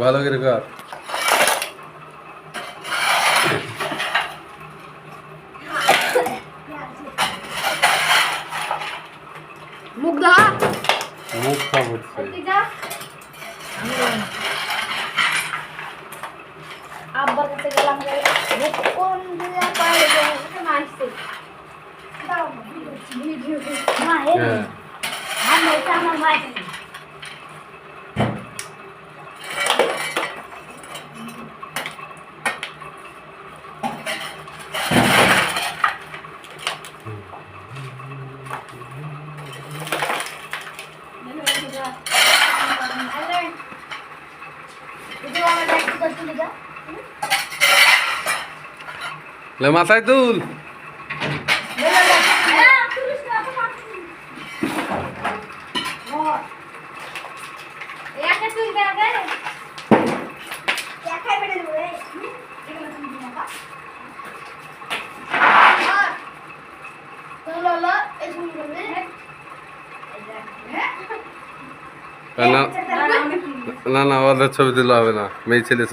ভালো করে কর। মুখ ধা মুখ খাবছে আব্বার কাছে গেলাম কোন দিকে পায়ে গেছে মারছে মা এই হ্যাঁ। আমি এটা আমার ভাই Lemah saya tuh. না না আমাদের ছবি দিলে হবে না মেয়ে ছেলে